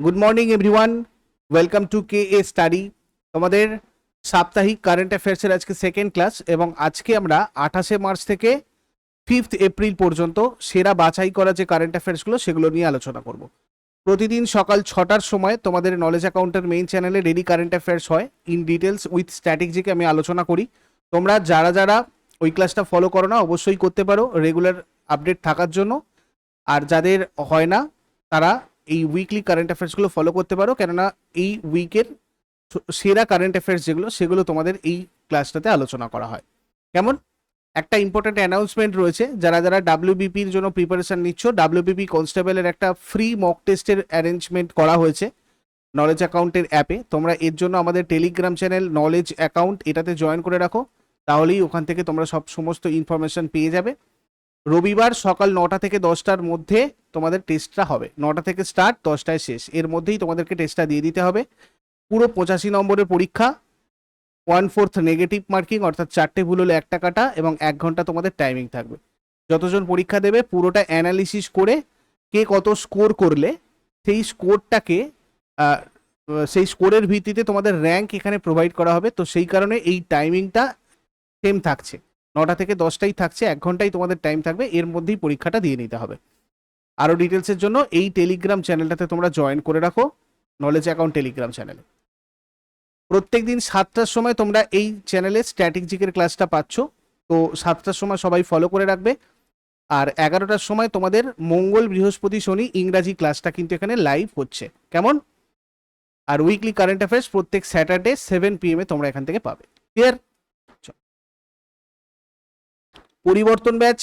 Good morning everyone welcome to K A study তোমাদের সাপ্তাহিক current অ্যাফেয়ার্সের আজকে সেকেন্ড ক্লাস এবং আজকে আমরা আঠাশে মার্চ থেকে ফিফথ এপ্রিল পর্যন্ত সেরা বাছাই করা যে কারেন্ট অ্যাফেয়ার্সগুলো সেগুলো নিয়ে আলোচনা করব। প্রতিদিন সকাল ছটার সময় তোমাদের নলেজ অ্যাকাউন্টের মেইন চ্যানেলে রেডি কারেন্ট অ্যাফেয়ার্স হয়। ইন ডিটেলস উইথ স্ট্র্যাটেজিকে আমি আলোচনা করি। তোমরা যারা যারা ওই ক্লাসটা ফলো করো না, অবশ্যই করতে পারো। রেগুলার আপডেট থাকার জন্য। আর যাদের হয় না, তারা এই উইকলি কারেন্ট অ্যাফেয়ার্সগুলো ফলো করতে পারো। কেননা এই উইকের সেরা কারেন্ট অ্যাফেয়ার্স যেগুলো, সেগুলো তোমাদের এই ক্লাসটাতে আলোচনা করা হয়। কেমন? একটা ইম্পর্টেন্ট অ্যানাউন্সমেন্ট রয়েছে, যারা যারা ডাব্লিউবিপির জন্য প্রিপারেশন নিচ্ছ ডাব্লিউবিপি কনস্টেবলের একটা ফ্রি মক টেস্টের অ্যারেঞ্জমেন্ট করা হয়েছে নলেজ অ্যাকাউন্টের অ্যাপে তোমরা এর জন্য আমাদের টেলিগ্রাম চ্যানেল নলেজ অ্যাকাউন্ট এটাতে জয়েন করে রাখো, তাহলেই ওখান থেকে তোমরা সব সমস্ত ইনফরমেশন পেয়ে যাবে। রবিবার সকাল নটা থেকে দশটার মধ্যে তোমাদের টেস্টটা হবে। নটা থেকে স্টার্ট দশটায় শেষ। এর মধ্যেই তোমাদেরকে টেস্টটা দিয়ে দিতে হবে। পুরো পঁচাশি নম্বরের পরীক্ষা ওয়ান ফোর্থ নেগেটিভ মার্কিং অর্থাৎ চারটে ভুল হলে একটা কাটা এবং এক ঘণ্টা তোমাদের টাইমিং থাকবে। যতজন পরীক্ষা দেবে, পুরোটা অ্যানালিসিস করে কে কত স্কোর করলে, সেই স্কোরটাকে সেই স্কোরের ভিত্তিতে তোমাদের র্যাঙ্ক এখানে প্রোভাইড করা হবে। তো সেই কারণে এই টাইমিংটা সেম থাকছে। নটা থেকে দশটাই থাকছে, এক ঘন্টাই তোমাদের টাইম থাকবে, এর মধ্যেই পরীক্ষাটা দিয়ে নিতে হবে। আরও ডিটেলসের জন্য এই টেলিগ্রাম চ্যানেলটাতে তোমরা জয়েন করে রাখো নলেজ অ্যাকাউন্ট টেলিগ্রাম চ্যানেলে প্রত্যেক দিন সাতটার সময় তোমরা এই চ্যানেলে স্ট্র্যাটেজিকের ক্লাসটা পাচ্ছ, তো সাতটার সময় সবাই ফলো করে রাখবে। আর এগারোটার সময় তোমাদের মঙ্গল, বৃহস্পতি, শনি, ইংরাজি ক্লাসটা কিন্তু এখানে লাইভ হচ্ছে। কেমন? আর উইকলি কারেন্ট অ্যাফেয়ার্স প্রত্যেক স্যাটারডে সেভেন পিএম এ তোমরা এখান থেকে পাবে। ক্লিয়ার পরিবর্তন ব্যাচ,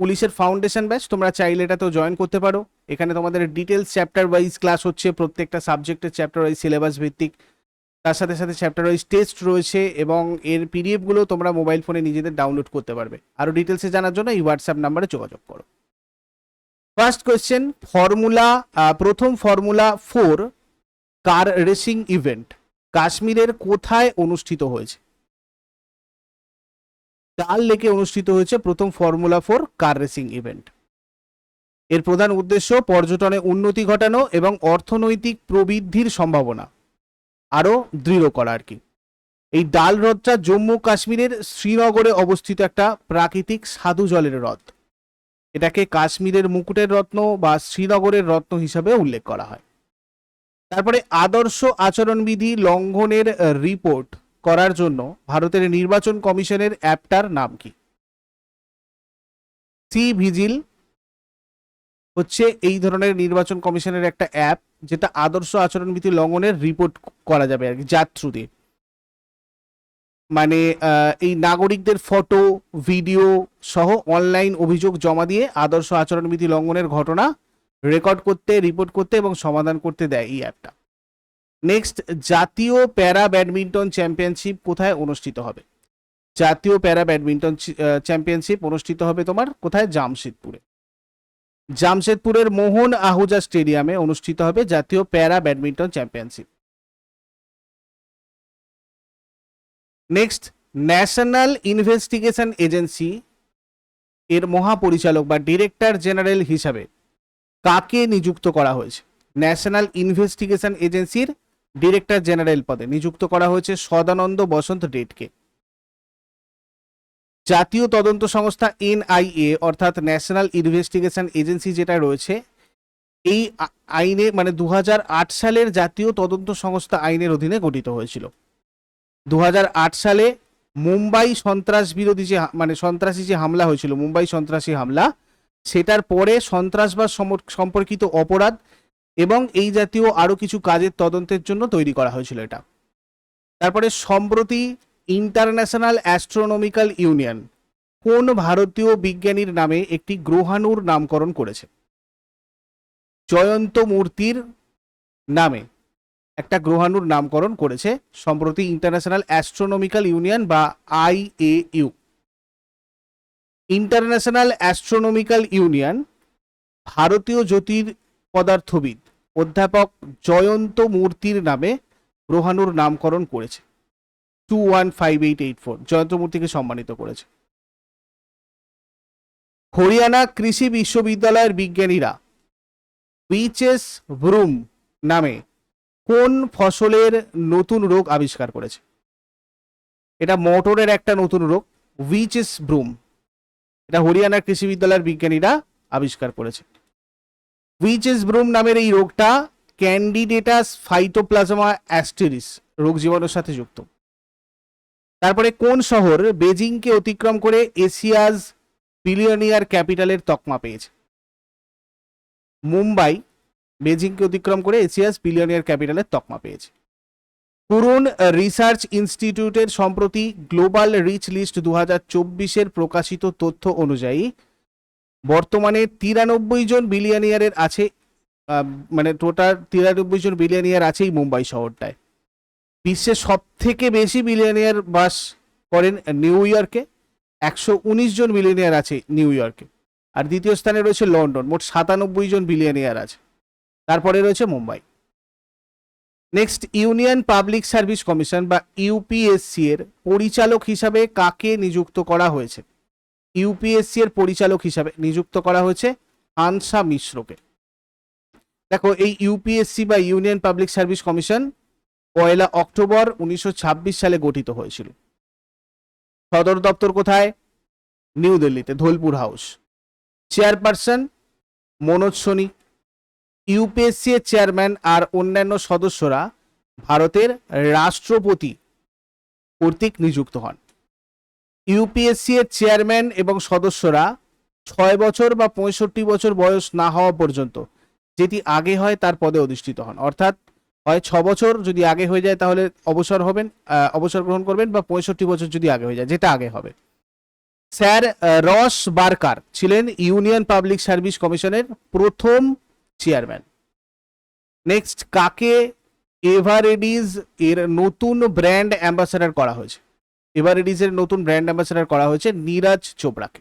পুলিশের ফাউন্ডেশন ব্যাচ, তোমরা চাইলে এটাতেও জয়েন করতে পারো। এখানে তোমাদের ডিটেলস চ্যাপ্টার ওয়াইজ ক্লাস হচ্ছে, প্রত্যেকটা সাবজেক্টের চ্যাপ্টার ওয়াইজ সিলেবাস ভিত্তিক। তার সাথে সাথে চ্যাপ্টার ওয়াইজ টেস্ট রয়েছে এবং এর পিডিএফগুলো তোমরা মোবাইল ফোনে নিজেদের ডাউনলোড করতে পারবে। আরও ডিটেলসে জানার জন্য এই হোয়াটসঅ্যাপ নাম্বারে যোগাযোগ করো। ফার্স্ট কোয়েশ্চেন ফর্মুলা প্রথম formula four car racing event কাশ্মীরের কোথায় অনুষ্ঠিত হয়েছে? ডাল লেকে অনুষ্ঠিত হয়েছে প্রথম formula four car racing event. এর প্রধান উদ্দেশ্য পর্যটনে উন্নতি ঘটানো এবং অর্থনৈতিক প্রবৃদ্ধির সম্ভাবনা। আরও দৃঢ় করা আর কি। এই ডাল হ্রদটা জম্মু কাশ্মীরের শ্রীনগরে অবস্থিত একটা প্রাকৃতিক সাধু জলের হ্রদ। এটাকে কাশ্মীরের মুকুটের রত্ন বা শ্রীনগরের রত্ন হিসাবে উল্লেখ করা হয়। তারপরে আদর্শ আচরণবিধি লঙ্ঘনের রিপোর্ট। করার জন্য ভারতের নির্বাচন কমিশনের অ্যাপটার নাম কি? সি ভিজিল হচ্ছে এই ধরনের নির্বাচন কমিশনের একটা অ্যাপ যেটা আদর্শ আচরণবিধি লঙ্ঘনের রিপোর্ট করা যাবে আর কি থ্রুতে মানে এই নাগরিকদের ফটো, ভিডিও সহ অনলাইন অভিযোগ জমা দিয়ে আদর্শ আচরণবিধি লঙ্ঘনের ঘটনা রেকর্ড করতে, রিপোর্ট করতে এবং সমাধান করতে দেয় এই অ্যাপটা। নেক্সট জাতীয় প্যারা ব্যাডমিন্টন চ্যাম্পিয়নশিপ কোথায় অনুষ্ঠিত হবে? জাতীয় প্যারা ব্যাডমিন্টন চ্যাম্পিয়নশিপ অনুষ্ঠিত হবে তোমার কোথায়? জামশেদপুরে। জামশেদপুরের মোহন আহুজা স্টেডিয়ামে অনুষ্ঠিত হবে জাতীয় para badminton championship. Next national investigation agency এর মহাপরিচালক বা ডিরেক্টর জেনারেল হিসাবে কাকে নিযুক্ত করা হয়েছে? ন্যাশনাল ইনভেস্টিগেশন এজেন্সির ডিরেক্টর জেনারেল পদে নিযুক্ত করা হয়েছে সদানন্দ বসন্ত ডেটকে। জাতীয় তদন্ত সংস্থা এনআইএ, অর্থাৎ ন্যাশনাল ইনভেস্টিগেশন এজেন্সি যেটা রয়েছে, এই আইনে মানে দুহাজার আট সালের জাতীয় তদন্ত সংস্থা আইনের অধীনে গঠিত হয়েছিল। দু হাজার আট সালে মুম্বাই সন্ত্রাস বিরোধী যে মানে সন্ত্রাসী যে হামলা হয়েছিল, মুম্বাই সন্ত্রাসী হামলা, সেটার পরে সন্ত্রাসবাদ সম্পর্কিত অপরাধ এবং এই জাতীয় আরও কিছু কাজের তদন্তের জন্য তৈরি করা হয়েছিল এটা। তারপরে সম্প্রতি ইন্টারন্যাশনাল অ্যাস্ট্রোনমিক্যাল ইউনিয়ন কোন ভারতীয় বিজ্ঞানীর নামে একটি গ্রহাণুর নামকরণ করেছে। জয়ন্ত মূর্তির নামে একটা গ্রহাণুর নামকরণ করেছে সম্প্রতি ইন্টারন্যাশনাল অ্যাস্ট্রোনমিক্যাল ইউনিয়ন বা আইএইউ ইন্টারন্যাশনাল অ্যাস্ট্রোনমিক্যাল ইউনিয়ন ভারতীয় জ্যোতির পদার্থবিদ অধ্যাপক জয়ন্ত মূর্তির নামে গ্রহাণুর নামকরণ করেছে। Two one five eight eight four Jayant মূর্তিকে সম্মানিত করেছে। হরিয়ানা কৃষি বিশ্ববিদ্যালয়ের বিজ্ঞানীরা বিচেস ব্রুম নামে কোন ফসলের নতুন রোগ আবিষ্কার করেছে? এটা মটরের একটা নতুন রোগ উইচ ইস ব্রুম। এটা হরিয়ানা কৃষি বিদ্যালয়ের বিজ্ঞানীরা আবিষ্কার করেছে। উইচ ইস ব্রুম নামের এই রোগটা ক্যান্ডিডেটাস ফাইটোপ্লাজমা অ্যাস্টেরিস রোগ জীবাণুর সাথে যুক্ত। তারপরে কোন শহর বেজিংকে অতিক্রম করে এশিয়াজ বিলিয়নিয়ার ক্যাপিটালের তকমা পেয়েছে? মুম্বাই বেজিংকে অতিক্রম করে এশিয়াস বিলিয়নিয়ার ক্যাপিটালের তকমা পেয়েছে। পুরন রিসার্চ ইনস্টিটিউটের সম্প্রতি গ্লোবাল রিচ লিস্ট দু হাজার প্রকাশিত তথ্য অনুযায়ী বর্তমানে তিরানব্বই জন বিলিয়ানিয়ারের আছে মানে টোটাল তিরানব্বই জন বিলিয়নিয়ার আছে এই মুম্বাই শহরটায়। বিশ্বের সব থেকে বেশি বিলিয়নিয়ার বাস করেন নিউ ইয়র্কে, একশো উনিশ জন বিলিয়নিয়ার আছে নিউ ইয়র্কে। আর দ্বিতীয় স্থানে রয়েছে লন্ডন, মোট সাতানব্বই জন বিলিয়নিয়ার আছে। তারপরে রয়েছে Mumbai. Next union public service commission বা ইউপিএসসি এর পরিচালক হিসাবে কাকে নিযুক্ত করা হয়েছে? ইউপিএসসি এর পরিচালক হিসাবে নিযুক্ত করা হয়েছে আনসা মিশ্রকে। দেখো, এই ইউপিএসসি বা ইউনিয়ন পাবলিক সার্ভিস কমিশন পয়লা অক্টোবর উনিশশো ছাব্বিশ সালে গঠিত হয়েছিল। সদর দপ্তর কোথায়? নিউ দিল্লিতে, Dholpur house. Chairperson Manoj Soni. UPSC এর চেয়ারম্যান আর অন্যান্য সদস্যরা ভারতের রাষ্ট্রপতি কর্তৃক নিযুক্ত হন। ইউপিএসসি এর চেয়ারম্যান এবং সদস্যরা ছয় বছর বা পঁয়ষট্টি বছর বয়স না হওয়া পর্যন্ত, যেটি আগে হয় তার পদে অধিষ্ঠিত হন। অর্থাৎ হয় ছ বছর, যদি আগে হয়ে যায় তাহলে অবসর হবেন অবসর গ্রহণ করবেন বা পঁয়ষট্টি বছর যদি আগে হয়ে যায়, যেটা আগে হবে। স্যার রস বারকার ছিলেন ইউনিয়ন পাবলিক সার্ভিস কমিশনের প্রথম চেয়ারম্যান নেক্সট কাকে এভারেডিজ এর নতুন ব্র্যান্ড অ্যাম্বাসাডার করা হয়েছে? এভারেডিজ এর নতুন ব্র্যান্ড অ্যাম্বাসাডার করা হয়েছে নীরাজ চোপড়াকে।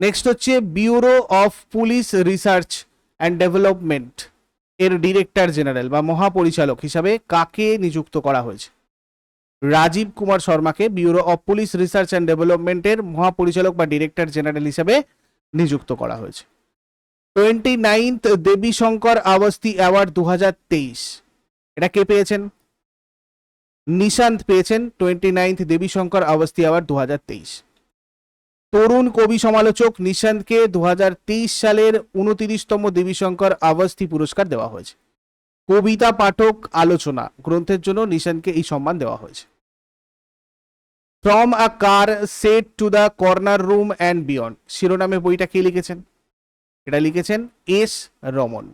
নেক্সট হচ্ছে bureau of police research and development এর ডিরেক্টর জেনারেল বা মহাপরিচালক হিসাবে কাকে নিযুক্ত করা হয়েছে? Rajiv Kumar শর্মাকে bureau of police research and ডেভেলপমেন্টের মহাপরিচালক বা ডিরেক্টর জেনারেল হিসাবে নিযুক্ত করা হয়েছে। Twenty ninth Devi Shankar Awasthi award দু হাজার তেইশ। এটা কে পেয়েছেন? নিশান্ত পেয়েছেন twenty ninth Devi Shankar Awasthi award দু তরুণ কবি সমালোচক নিশান্তকে দুহাজার তেইশ সালের উনতিরিশতম দেবীশঙ্কর আবস্তি পুরস্কার দেওয়া হয়েছে। কবিতা পাঠক আলোচনা গ্রন্থের জন্য নিশান্তকে এই সম্মান দেওয়া হয়েছে। From a car set to the corner room and beyond শিরোনামে বইটা কে লিখেছেন? এটা লিখেছেন এস রমন।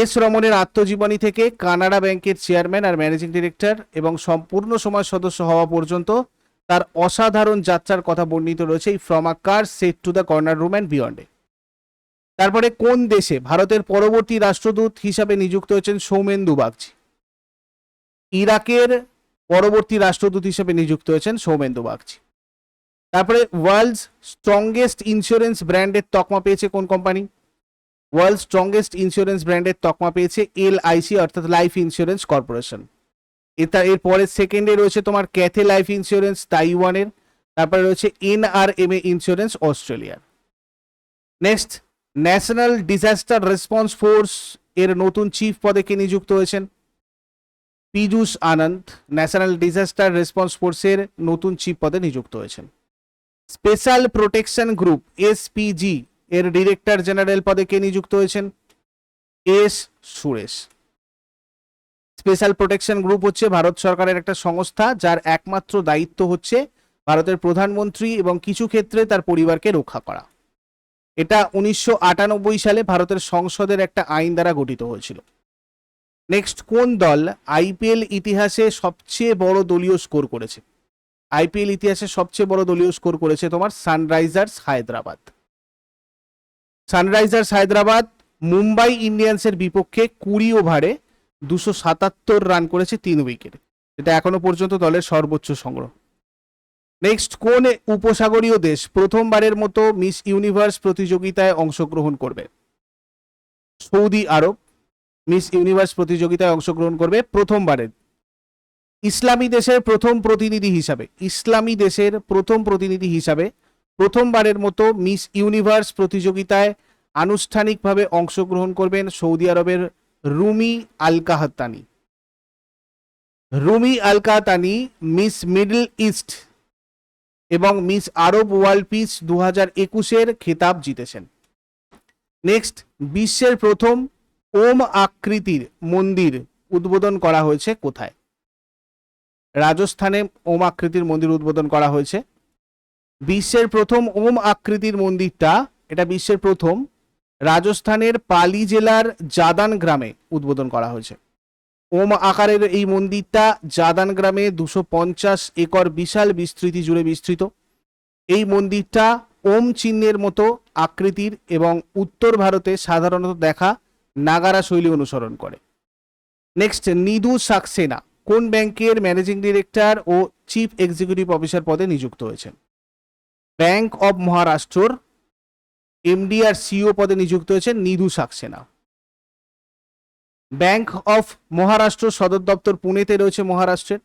এস রমনের আত্মজীবনী থেকে কানাডা ব্যাংকের চেয়ারম্যান আর ম্যানেজিং ডিরেক্টর এবং সম্পূর্ণ সময় সদস্য হওয়া পর্যন্ত তার অসাধারণ যাত্রার কথা বর্ণিত রয়েছে এই from a car set to the corner room and বিয়ন্ডে। তারপরে কোন দেশে ভারতের পরবর্তী রাষ্ট্রদূত হিসাবে নিযুক্ত হয়েছেন সৌমেন্দু বাগচি? ইরাকের পরবর্তী রাষ্ট্রদূত হিসেবে নিযুক্ত হয়েছেন সৌমেন্দু বাগচি। তারপরে ওয়ার্ল্ডস স্ট্রংগেস্ট ইন্স্যুরেন্স ব্র্যান্ডের তকমা পেয়েছে কোন কোম্পানি? ওয়ার্ল্ড স্ট্রংগেস্ট ইন্স্যুরেন্স ব্র্যান্ডের তকমা পেয়েছে এল আইসি অর্থাৎ লাইফ ইন্স্যুরেন্স কর্পোরেশন। এটা এরপরে সেকেন্ডে রয়েছে তোমার ক্যাথে লাইফ ইন্স্যুরেন্স, তাইওয়ানের। তারপরে রয়েছে এনআরএমএ ইন্স্যুরেন্স, অস্ট্রেলিয়ার। Next, national disaster response force এর নতুন চিফ পদে কে নিযুক্ত হয়েছেন? Piyush Anand, national disaster response ফোর্সের নতুন চিফ পদে নিযুক্ত হয়েছেন। স্পেশাল প্রোটেকশন গ্রুপ, এসপিজি এর ডিরেক্টর জেনারেল পদে কে নিযুক্ত হয়েছেন? S. Suresh. Special protection group হচ্ছে ভারত সরকারের একটা সংস্থা, যার একমাত্র দায়িত্ব হচ্ছে ভারতের প্রধানমন্ত্রী এবং কিছু ক্ষেত্রে তার পরিবারকে রক্ষা করা। এটা উনিশশো আটানব্বই সালে ভারতের সংসদের একটা আইন দ্বারা গঠিত হয়েছিল। নেক্সট, কোন দল আইপিএল ইতিহাসে সবচেয়ে বড় দলীয় স্কোর করেছে? আইপিএল ইতিহাসে সবচেয়ে বড় দলীয় স্কোর করেছে তোমার সানরাইজার্স হায়দ্রাবাদ। সানরাইজার্স হায়দ্রাবাদ, মুম্বাই ইন্ডিয়ান্সের বিপক্ষে কুড়ি ওভারে দুশো সাতাত্তর রান করেছে তিন উইকেটে। এটা এখনও পর্যন্ত দলের সর্বোচ্চ সংগ্রহ। নেক্সট, কোন উপসাগরীয় দেশ প্রথমবারের মতো মিস ইউনিভার্স প্রতিযোগিতায় অংশগ্রহণ করবে? সৌদি আরব, মিস ইউনিভার্স প্রতিযোগিতায় অংশগ্রহণ করবে প্রথমবারের। ইসলামী দেশের প্রথম প্রতিনিধি হিসাবে, ইসলামী দেশের প্রথম প্রতিনিধি হিসাবে প্রথমবারের মতো মিস ইউনিভার্স প্রতিযোগিতায় আনুষ্ঠানিকভাবে অংশগ্রহণ করবেন সৌদি আরবের Rumi Al Qahtani Rumi Al Qahtani Miss Middle East এবং মিস আরব ওয়ার্ল্ড পিস দু হাজার একুশের খেতাব জিতেছেন। নেক্সট, বিশ্বের প্রথম ওম আকৃতির মন্দির উদ্বোধন করা হয়েছে কোথায়? রাজস্থানে ওম আকৃতির মন্দির উদ্বোধন করা হয়েছে। বিশ্বের প্রথম ওম আকৃতির মন্দিরটা, এটা বিশ্বের প্রথম, রাজস্থানের পালি জেলার জাদান গ্রামে উদ্বোধন করা হয়েছে। ওম আকারের এই মন্দিরটা জাদান গ্রামে দুশো পঞ্চাশ একর বিশাল বিস্তৃতি জুড়ে বিস্তৃত। এই মন্দিরটা ওম চিহ্নের মতো আকৃতির এবং উত্তর ভারতে সাধারণত দেখা নাগারা শৈলী অনুসরণ করে। নেক্সট নিদু সাক্সেনা, কোন ব্যাংকের ম্যানেজিং ডিরেক্টর ও চিফ এক্সিকিউটিভ অফিসার পদে নিযুক্ত হয়েছেন? ব্যাংক অব মহারাষ্ট্রর এমডি আর সিও পদে নিযুক্ত হয়েছেন নিধু সাক্সেনা। ব্যাংক অফ মহারাষ্ট্র সদর দপ্তর পুনেতে রয়েছে মহারাষ্ট্রের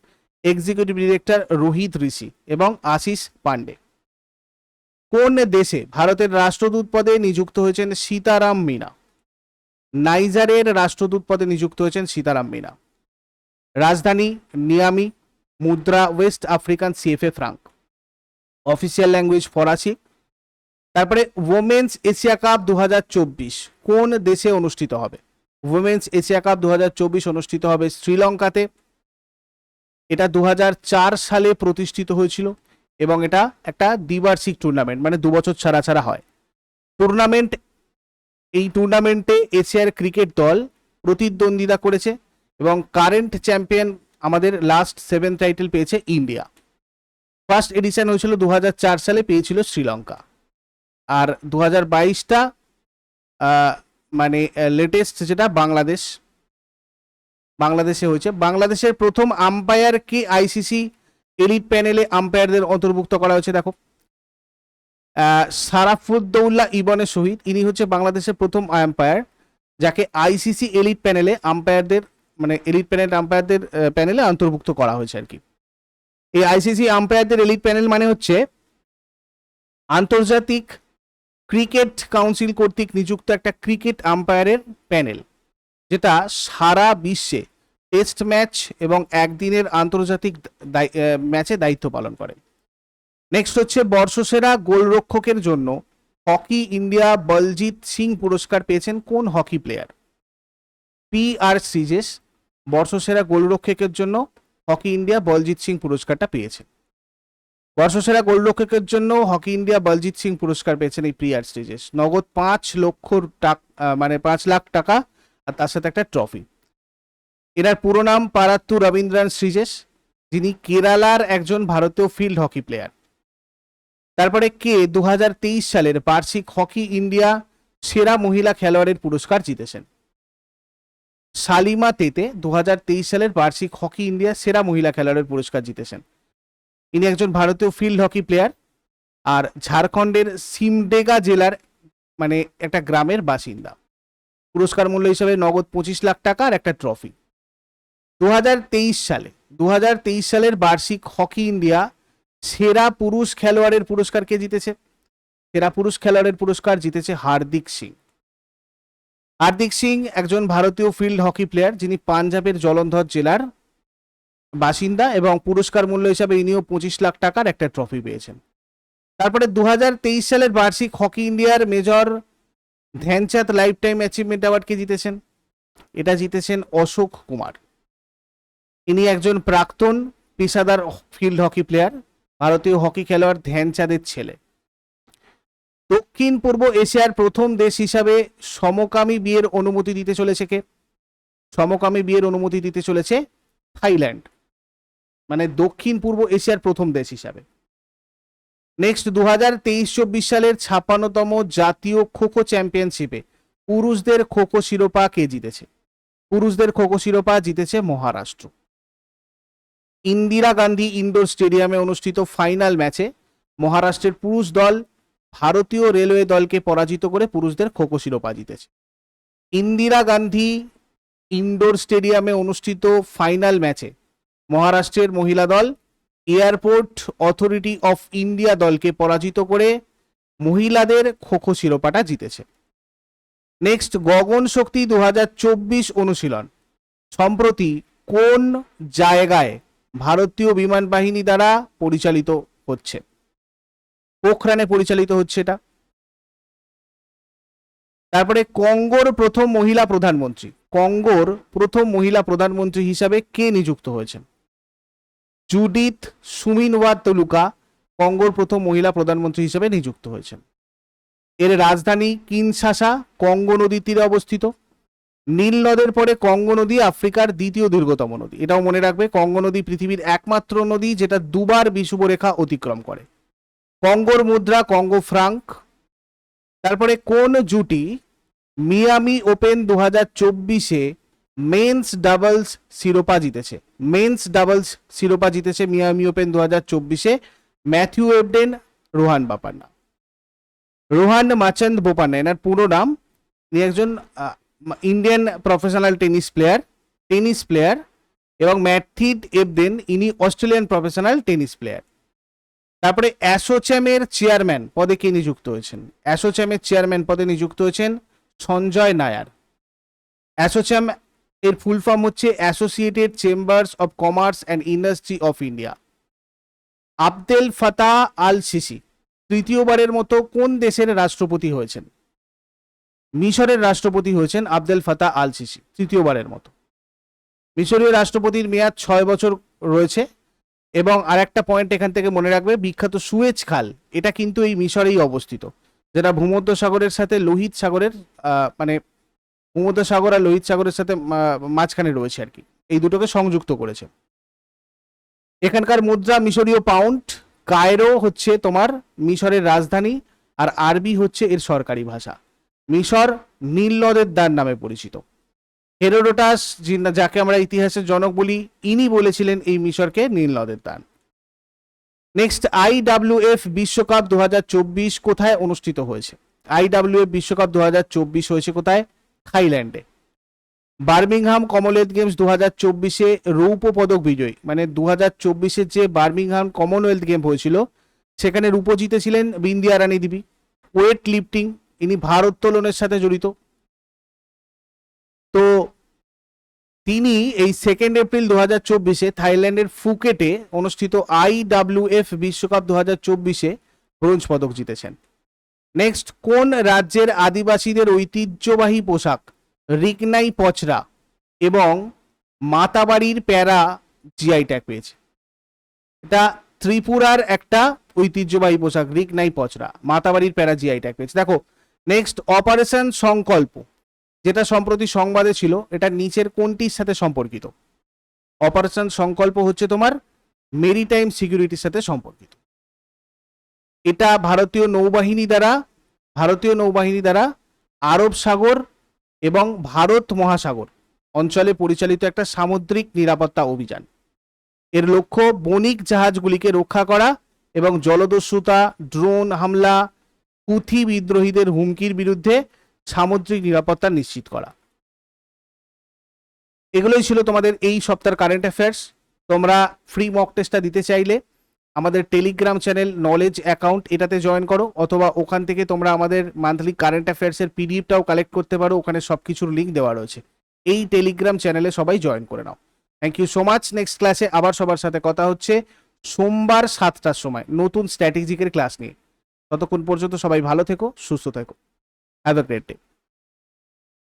এক্সিকিউটিভ ডিরেক্টর রোহিত ঋষি এবং আশিস পান্ডে কোন দেশে ভারতের রাষ্ট্রদূত পদে নিযুক্ত হয়েছেন সীতারাম মিনা? নাইজারের রাষ্ট্রদূত পদে নিযুক্ত হয়েছেন সীতারাম মিনা। রাজধানী নিয়ামি, মুদ্রা, West African CFA franc official language ফরাসি তারপরে ওমেন্স এশিয়া কাপ দু হাজার চব্বিশ কোন দেশে অনুষ্ঠিত হবে? ওমেন্স এশিয়া কাপ দু হাজার চব্বিশ অনুষ্ঠিত হবে শ্রীলঙ্কাতে। এটা দু হাজার চার সালে প্রতিষ্ঠিত হয়েছিল এবং এটা একটা দ্বিবার্ষিক টুর্নামেন্ট মানে দু বছর ছাড়া ছাড়া হয়। টুর্নামেন্ট এই টুর্নামেন্টে এশিয়ার ক্রিকেট দল প্রতিদ্বন্দ্বিতা করেছে এবং কারেন্ট চ্যাম্পিয়ন আমাদের লাস্ট সেভেন টাইটেল পেয়েছে ইন্ডিয়া ফার্স্ট এডিশন হয়েছিল দু হাজার চার সালে, পেয়েছিল শ্রীলঙ্কা। আর দু হাজার বাইশটা মানে লেটেস্ট যেটা বাংলাদেশ। বাংলাদেশে হয়েছে। বাংলাদেশের প্রথম আম্পায়ার কে আইসিসি এলিট প্যানেলে আম্পায়ারদের অন্তর্ভুক্ত করা হয়েছে, দেখো। সারাফুদ্দৌল্লা ইবনের শহীদ। ইনি হচ্ছে বাংলাদেশের প্রথম আম্পায়ার যাকে আইসিসি এলিট প্যানেলে আম্পায়ারদের মানে এলিট প্যানেল আম্পায়ারদের প্যানেলে অন্তর্ভুক্ত করা হয়েছে আর কি। এই আইসিসি আম্পায়ারদের এলিট প্যানেল মানে হচ্ছে আন্তর্জাতিক ক্রিকেট কাউন্সিল কর্তৃক নিযুক্ত একটা ক্রিকেট আম্পায়ারের প্যানেল যেটা সারা বিশ্বে টেস্ট ম্যাচ এবং একদিনের আন্তর্জাতিক ম্যাচে দায়িত্ব পালন করে। নেক্সট হচ্ছে বর্ষসেরা গোলরক্ষকের জন্য হকি ইন্ডিয়া বলজিৎ সিং পুরস্কার পেয়েছেন কোন হকি প্লেয়ার পি আর সিজেস, বর্ষসেরা গোলরক্ষকের জন্য হকি ইন্ডিয়া বলজিৎ সিং পুরস্কারটা পেয়েছে। বর্ষসেরা গোলরক্ষকের জন্য হকি ইন্ডিয়া বলজিৎ সিং পুরস্কার পেয়েছেন এই প্রিয়ার স্টেজেস নগদ পাঁচ লক্ষ টাকা মানে পাঁচ লাখ টাকা আর তার সাথে একটা ট্রফি। এনার পুরো নাম পারাত্তু রবীন্দ্রন শ্রীজেশ, যিনি কেরালার একজন ভারতীয় ফিল্ড হকি প্লেয়ার। তারপরে কে দু হাজার তেইশ সালের বার্ষিক হকি ইন্ডিয়া সেরা মহিলা খেলোয়াড়ের পুরস্কার জিতেছেন। সালিমা তেতে দু হাজার তেইশ সালের বার্ষিক হকি ইন্ডিয়া সেরা মহিলা খেলোয়াড়ের পুরস্কার জিতেছেন। ইনি একজন ভারতীয় ফিল্ড হকি প্লেয়ার আর ঝাড়খণ্ডের সিমডেগা জেলার মানে একটা গ্রামের বাসিন্দা। পুরস্কার মূল্য হিসাবে নগদ পঁচিশ লাখ টাকা আর একটা ট্রফি। দু হাজার তেইশ সালে দু হাজার তেইশ সালের বার্ষিক হকি ইন্ডিয়া সেরা পুরুষ খেলোয়াড়ের পুরস্কার কে জিতেছে? সেরা পুরুষ খেলোয়াড়ের পুরস্কার জিতেছে হার্দিক সিং। হার্দিক সিং একজন ভারতীয় ফিল্ড হকি প্লেয়ার, যিনি পাঞ্জাবের জলন্ধর জেলার বাসিন্দা এবং পুরস্কার মূল্য হিসাবে ইনিও পঁচিশ লাখ টাকার একটা ট্রফি পেয়েছেন। তারপরে দু হাজার তেইশ সালের বার্ষিক হকি ইন্ডিয়ার major Dhyanchand lifetime achievement অ্যাওয়ার্ডকে জিতেছেন? এটা জিতেছেন অশোক কুমার। ইনি একজন প্রাক্তন পেশাদার ফিল্ড হকি প্লেয়ার, ভারতীয় হকি খেলোয়াড় ধ্যানচাঁদের ছেলে। দক্ষিণ পূর্ব এশিয়ার প্রথম দেশ হিসাবে সমকামী বিয়ের অনুমতি দিতে চলেছে কে? সমকামী বিয়ের অনুমতি দিতে চলেছে থাইল্যান্ড। মানে দক্ষিণ পূর্ব এশিয়ার প্রথম দেশ হিসাবে। নেক্সট দু হাজার তেইশ চব্বিশ সালের ছাপ্পান্নতম জাতীয় খোখো চ্যাম্পিয়নশিপে পুরুষদের খোখো শিরোপা কে জিতেছে? পুরুষদের খোখো শিরোপা জিতেছে মহারাষ্ট্র। ইন্দিরা গান্ধী ইন্ডোর স্টেডিয়ামে অনুষ্ঠিত ফাইনাল ম্যাচে মহারাষ্ট্রের পুরুষ দল ভারতীয় রেলওয়ে দলকে পরাজিত করে পুরুষদের খোখো শিরোপা জিতেছে। ইন্দিরা গান্ধী ইনডোর স্টেডিয়ামে অনুষ্ঠিত ফাইনাল ম্যাচে মহারাষ্ট্রের মহিলা দল, এয়ারপোর্ট অথরিটি অফ ইন্ডিয়া দলকে পরাজিত করে মহিলাদের খোখো শিরোপাটা জিতেছে। নেক্সট, গগন শক্তি দু হাজার চব্বিশ অনুশীলন। সম্প্রতি কোন জায়গায় ভারতীয় বিমান বাহিনী দ্বারা পরিচালিত হচ্ছে? পোখরানে পরিচালিত হচ্ছে এটা। তারপরে কঙ্গোর প্রথম মহিলা প্রধানমন্ত্রী। কঙ্গোর প্রথম মহিলা প্রধানমন্ত্রী হিসাবে কে নিযুক্ত হয়েছেন? জুডিথ সুমিনওয়া তলুকা কঙ্গোর প্রথম মহিলা প্রধানমন্ত্রী হিসেবে নিযুক্ত হয়েছেন। এর রাজধানী কিনশাসা কঙ্গো নদীর তীরে অবস্থিত। নীল নদের পরে কঙ্গো নদী আফ্রিকার দ্বিতীয় দীর্ঘতম নদী। এটাও মনে রাখবে, কঙ্গো নদী পৃথিবীর একমাত্র নদী যেটা দুবার বিষুবরেখা অতিক্রম করে। কঙ্গোর মুদ্রা, কঙ্গো ফ্রাঙ্ক। তারপরে কোন জুটি মিয়ামি ওপেন দু হাজার চব্বিশে মেন্স ডাবলস শিরোপা জিতেছে? মেন্স ডাবলস শিরোপা জিতেছে মিয়ামি ওপেন দু হাজার চব্বিশে ম্যাথিউ এবডেন, রোহান বাপান্না। রোহান মাচন্দ বোপান্না, এনার পুরো নাম। তিনি একজন Indian professional tennis player tennis player এবং ম্যাথিড এবডেন, ইনি অস্ট্রেলিয়ান প্রফেশনাল টেনিস প্লেয়ার। তারপরে অ্যাসোচ্যামের চেয়ারম্যান পদে কে নিযুক্ত হয়েছেন? অ্যাসোচ্যামের চেয়ারম্যান পদে নিযুক্ত হয়েছেন সঞ্জয় নায়ার। অ্যাসোচ্যাম এর ফুল ফর্ম হচ্ছে associated chambers of commerce and industry of India. Abdel Fattah Al Sisi তৃতীয়বারের মতো কোন দেশের রাষ্ট্রপতি হয়েছেন? মিশরের রাষ্ট্রপতি হয়েছেন আবদেল ফাতা আল সিসি তৃতীয়বারের মতো। মিশরীয় রাষ্ট্রপতির মেয়াদ ছয় বছর রয়েছে। এবং আরেকটা পয়েন্ট এখান থেকে মনে রাখবে, বিখ্যাত সুয়েজ খাল। এটা কিন্তু এই মিশরেই অবস্থিত। যেটা ভূমধ্য সাগরের সাথে লোহিত সাগরের মানে ভূমধ্য সাগর আর লোহিত সাগরের সাথে মাঝখানে রয়েছে আর কি। এই দুটোকে সংযুক্ত করেছে। এখানকার মুদ্রা মিশরীয় পাউন্ড কায়রো হচ্ছে তোমার মিশরের রাজধানী আর আরবি হচ্ছে এর সরকারি ভাষা। মিশর নীল নদের দ্বার নামে পরিচিত। হেরোডোটাস যাকে আমরা ইতিহাসের জনক বলি, ইনি বলেছিলেন এই মিশরকে নীল নদের দান নেক্সট আইডাব্লিউএফ বিশ্বকাপ দুহাজার চব্বিশ কোথায় অনুষ্ঠিত হয়েছে? আইডাব্লিউএফ বিশ্বকাপ দুহাজার চব্বিশ হয়েছে কোথায়? থাইল্যান্ডে। বার্মিংহাম কমনওয়েলথ গেমস দু হাজার চব্বিশে রৌপ্য পদক বিজয়ী। মানে দু হাজার চব্বিশের যে বার্মিংহাম কমনওয়েলথ গেম হয়েছিল, সেখানে রূপ জিতেছিলেন বিন্দিয়া রানী দেবী। ওয়েট লিফটিং, ইনি ভারোত্তোলনের সাথে জড়িত। তো তিনি এই সেকেন্ড এপ্রিল দু হাজার চব্বিশে থাইল্যান্ডের ফুকেটে অনুষ্ঠিত আইডাব্লিউএফ বিশ্বকাপ দু হাজার চব্বিশে ব্রোঞ্জ পদক জিতেছেন। নেক্সট কোন রাজ্যের আদিবাসীদের ঐতিহ্যবাহী পোশাক? রিকনাই পচরা এবং মাতাবাড়ির প্যারা জিআই ট্যাগ পেয়েছে। এটা ত্রিপুরার একটা ঐতিহ্যবাহী পোশাক, রিকনাই পচরা, মাতাবাড়ির প্যারা জিআই ট্যাগ পেয়েছে। দেখো নেক্সট অপারেশন সংকল্প। যেটা সম্প্রতি সংবাদে ছিল, এটা নিচের কোনটির সাথে সম্পর্কিত? অপারেশন সংকল্প হচ্ছে তোমার মেরিটাইম সিকিউরিটির সাথে সম্পর্কিত। এটা ভারতীয় নৌবাহিনী দ্বারা, ভারতীয় নৌবাহিনী দ্বারা আরব সাগর এবং ভারত মহাসাগর অঞ্চলে পরিচালিত একটা সামুদ্রিক নিরাপত্তা অভিযান। এর লক্ষ্য বণিক জাহাজগুলিকে রক্ষা করা এবং জলদস্যুতা, ড্রোন হামলা, পুথি বিদ্রোহীদের হুমকির বিরুদ্ধে সামুদ্রিক নিরাপত্তা নিশ্চিত করা। এগুলোই ছিল তোমাদের এই সপ্তাহের কারেন্ট অ্যাফেয়ার্স তোমরা ফ্রি মক টেস্টটা দিতে চাইলে আমাদের টেলিগ্রাম চ্যানেল নলেজ অ্যাকাউন্ট এটাতে জয়েন করো অথবা ওখান থেকে তোমরা আমাদের মান্থলি কারেন্ট অ্যাফেয়ার্সের পিডিএফটাও কালেক্ট করতে পারো, ওখানে সব কিছুর লিঙ্ক দেওয়া রয়েছে। এই টেলিগ্রাম চ্যানেলে সবাই জয়েন করে নাও। Thank you so much next ক্লাসে আবার সবার সাথে কথা হচ্ছে সোমবার সাতটার সময় নতুন স্ট্র্যাটেজিকের ক্লাস নিয়ে। ততক্ষণ পর্যন্ত সবাই ভালো থেকো, সুস্থ থেকো। Have a great day.